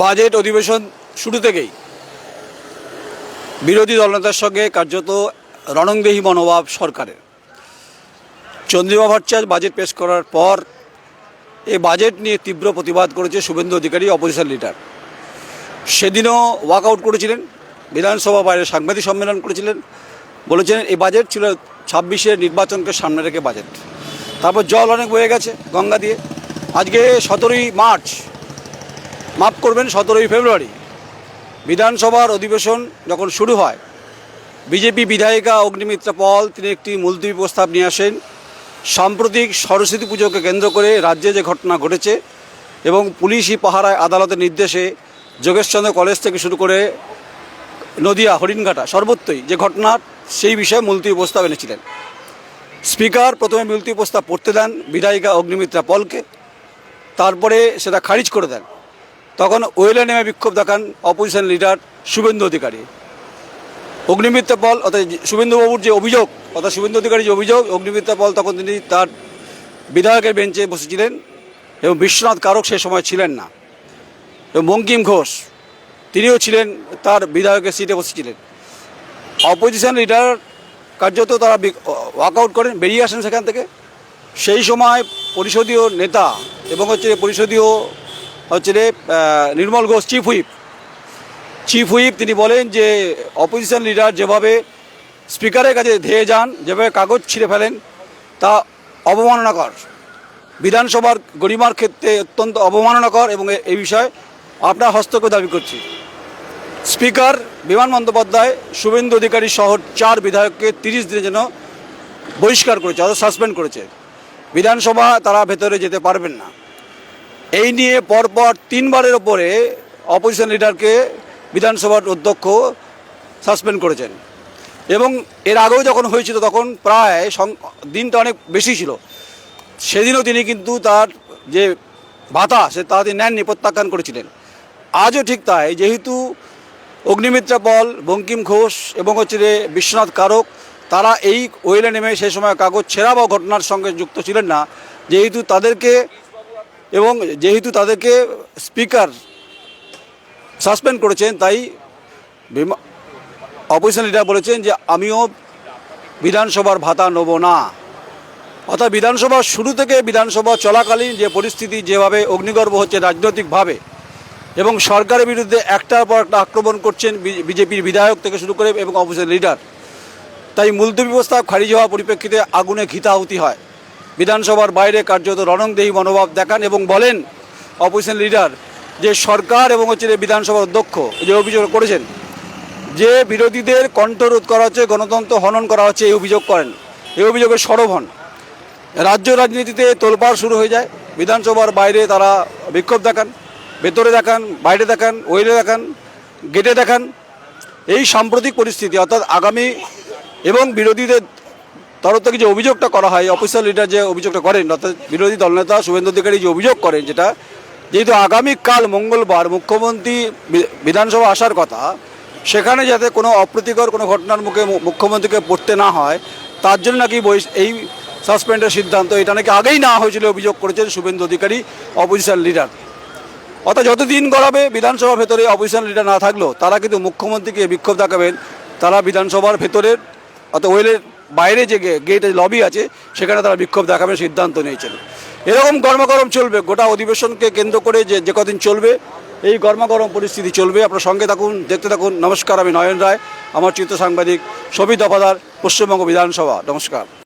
Budget অধিবেশন শুরু থেকেই বিরোধী দলনেতার সঙ্গে কার্যত রণংদেহী মনোভাব সরকারের। চন্দ্রিমা ভট্টাচার্য বাজেট পেশ করার পর এই বাজেট নিয়ে তীব্র প্রতিবাদ করেছে শুভেন্দু অধিকারী অপোজিশন লিডার সেদিনও ওয়াকআউট করেছিলেন, বিধানসভা বাইরে সাংবাদিক সম্মেলন করেছিলেন বলেছিলেন এই বাজেট ছিল ছাব্বিশের নির্বাচনকে সামনে রেখে বাজেট। তারপর জল অনেক বয়ে গেছে গঙ্গা দিয়ে। আজকে সতেরোই মার্চ মাফ করবেন, সতেরোই ফেব্রুয়ারি। বিধানসভার অধিবেশন যখন শুরু হয়, বিজেপি বিধায়িকা অগ্নিমিত্রা পল, তিনি একটি মুলতবি প্রস্তাব নিয়ে আসেন। সাম্প্রতিক সরস্বতী পুজোকে কেন্দ্র করে রাজ্যে যে ঘটনা ঘটেছে এবং পুলিশি পাহারায় আদালতের নির্দেশে যোগেশচন্দ্র কলেজ থেকে শুরু করে নদিয়া, হরিণঘাটা সর্বত্রই যে ঘটনা, সেই বিষয়ে মুলতবি প্রস্তাব এনেছিলেন। স্পিকার প্রথমে মুলতবি প্রস্তাব পড়তে দেন বিধায়িকা অগ্নিমিত্রা পলকে, তারপরে সেটা খারিজ করে দেন। তখন ওয়েলে নেমে বিক্ষোভ দেখান অপোজিশন লিডার শুভেন্দু অধিকারী। অগ্নিমিত্র পল অর্থাৎ শুভেন্দুবাবুর যে অভিযোগ, অর্থাৎ শুভেন্দু অধিকারী যে অভিযোগ অগ্নিমিত্র পল তখন তিনি তার বিধায়কের বেঞ্চে বসেছিলেন এবং বিশ্বনাথ কারক সে সময় ছিলেন না। এবং বঙ্কিম ঘোষ, তিনিও ছিলেন তার বিধায়কের সিটে বসেছিলেন। অপোজিশন লিডার কার্যত তারা ওয়াকআউট করেন, বেরিয়ে আসেন সেখান থেকে। সেই সময় পরিষদীয় নেতা এবং হচ্ছে পরিষদীয় হচ্ছে রে, Nirmal Ghosh chief whip chief whip তিনি বলেন যে অপোজিশন লিডার যেভাবে স্পিকারের কাছে ধেয়ে যান যেভাবে কাগজ ছিঁড়ে ফেলেন তা অবমাননাকর। বিধানসভার গরিমার ক্ষেত্রে অত্যন্ত অবমাননাকর এবং এই বিষয়ে আপনার হস্তক্ষেপ দাবি করছি। স্পিকার বিমান বন্দ্যোপাধ্যায় শুভেন্দু অধিকারী সহ চার বিধায়ককে তিরিশ দিনের জন্য বহিষ্কার করেছে অর্থাৎ সাসপেন্ড করেছে। বিধানসভা তারা ভেতরে যেতে পারবেন না। এই নিয়ে পরপর তিনবারের ওপরে অপোজিশন লিডারকে বিধানসভার অধ্যক্ষ সাসপেন্ড করেছেন। এবং এর আগেও যখন হয়েছিল তখন প্রায় দিনটা অনেক বেশি ছিল। সেদিনও তিনি কিন্তু তার যে ভাতা, সে তা তিনি নেননি, প্রত্যাখ্যান করেছিলেন। আজও ঠিক তাই, যেহেতু অগ্নিমিত্রা পল, বঙ্কিম ঘোষ এবং হচ্ছে যে বিশ্বনাথ কারক, তারা এই ওয়েলে নেমে সেই সময় কাগজ ছেঁড়া বা ঘটনার সঙ্গে যুক্ত ছিলেন না। যেহেতু তাদেরকে এবং যেহেতু তাদেরকে স্পিকার সাসপেন্ড করেছেন, তাই অপোজিশন লিডার বলেছেন যে, আমিও বিধানসভার ভাতা নেব না। অর্থাৎ বিধানসভা শুরু থেকে বিধানসভা চলাকালীন যে পরিস্থিতি, যেভাবে অগ্নিগর্ভ হচ্ছে রাজনৈতিকভাবে, এবং সরকারের বিরুদ্ধে একটার পর একটা আক্রমণ করছেন বিজেপির বিধায়ক থেকে শুরু করে, এবং অপোজিশন লিডার তাই মুলতবি প্রস্তাব খারিজ হওয়ার পরিপ্রেক্ষিতে আগুনে ঘিতাহুতি হয়। বিধানসভার বাইরে কার্যত রণংদেহী মনোভাব দেখান এবং বলেন অপোজিশন লিডার, যে সরকার এবং হচ্ছে যে বিধানসভার অধ্যক্ষ যে অভিযোগ করেছেন, যে বিরোধীদের কণ্ঠরোধ করা হচ্ছে, গণতন্ত্র হনন করা হচ্ছে, এই অভিযোগ করেন। এই অভিযোগের সরব হন। রাজ্য রাজনীতিতে তোলপাড় শুরু হয়ে যায়। বিধানসভার বাইরে তারা বিক্ষোভ দেখান, ভেতরে দেখান, বাইরে দেখান, ওয়েলে দেখান, গেটে দেখান। এই সাম্প্রতিক পরিস্থিতি, অর্থাৎ আগামী এবং বিরোধীদের তরফ থেকে যে অভিযোগটা করা হয় অফিসার লিডার যে অভিযোগটা করেন, অর্থাৎ বিরোধী দলনেতা শুভেন্দু অধিকারী যে অভিযোগ করেন, যেটা যেহেতু আগামীকাল মঙ্গলবার মুখ্যমন্ত্রী বিধানসভা আসার কথা, সেখানে যাতে কোনো অপ্রীতিকর কোনো ঘটনার মুখে মুখ্যমন্ত্রীকে পড়তে না হয়, তার জন্য নাকি এই সাসপেন্ডের সিদ্ধান্ত, এটা নাকি আগেই না হয়েছিল অভিযোগ করেছেন শুভেন্দু অধিকারী অপোজিশন লিডার অর্থাৎ যতদিন গড়াবে বিধানসভার ভেতরে অপোজিশন লিডার না থাকলেও, তারা কিন্তু মুখ্যমন্ত্রীকে বিক্ষোভ দেখাবেন, তারা বিধানসভার ভেতরের, অর্থাৎ ওয়েলের বাইরে যে গেটে লবি আছে, সেখানে তারা বিক্ষোভ দেখাবে, সিদ্ধান্ত নিয়েছেন। এরকম গরমাগরম চলবে, গোটা অধিবেশনকে কেন্দ্র করে যে যে কদিন চলবে, এই গরমাগরম পরিস্থিতি চলবে। আপনার সঙ্গে থাকুন, দেখতে থাকুন। নমস্কার, আমি নয়ন রায়, আমার চিত্র সাংবাদিক সবি দফাদার পশ্চিমবঙ্গ বিধানসভা। নমস্কার।